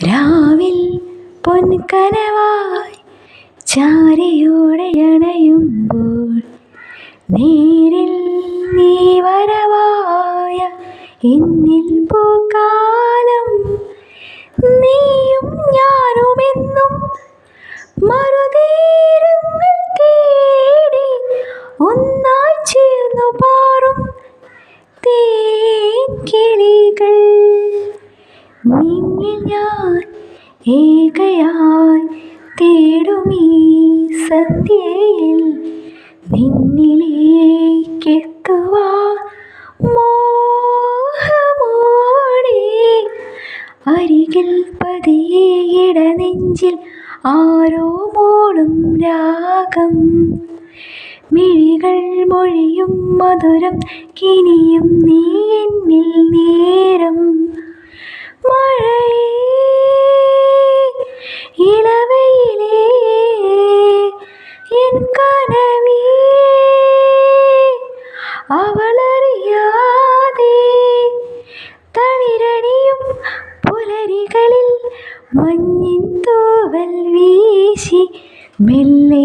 രാവിൽ പൊൻകനവായി ചാരിയോടെ അണയുമ്പോൾ നേരിൽ നീ വരവായ എന്നിൽ പോകാലം നീയും ഞാനുമെന്നും മറുതീരങ്ങൾ തേടി ഒന്നായി ചേർന്നു പാറും തേൻകിളികൾ നിന്നിൽ ഞാൻ ഏകയായി തേടുമീ സന്ധ്യയിൽ നിന്നിലേക്കെത്തുവാ മോഹമോടെ അരികിൽ പതിയെ ഇടനെഞ്ചിൽ ആരോ മോളും രാഗം. മിഴികൾ മൊഴിയും മധുരം കിനിയും നീ തളിരണിയും പുലരികളിൽ മഞ്ഞിൻ തൂവൽ വീശി മെല്ലെ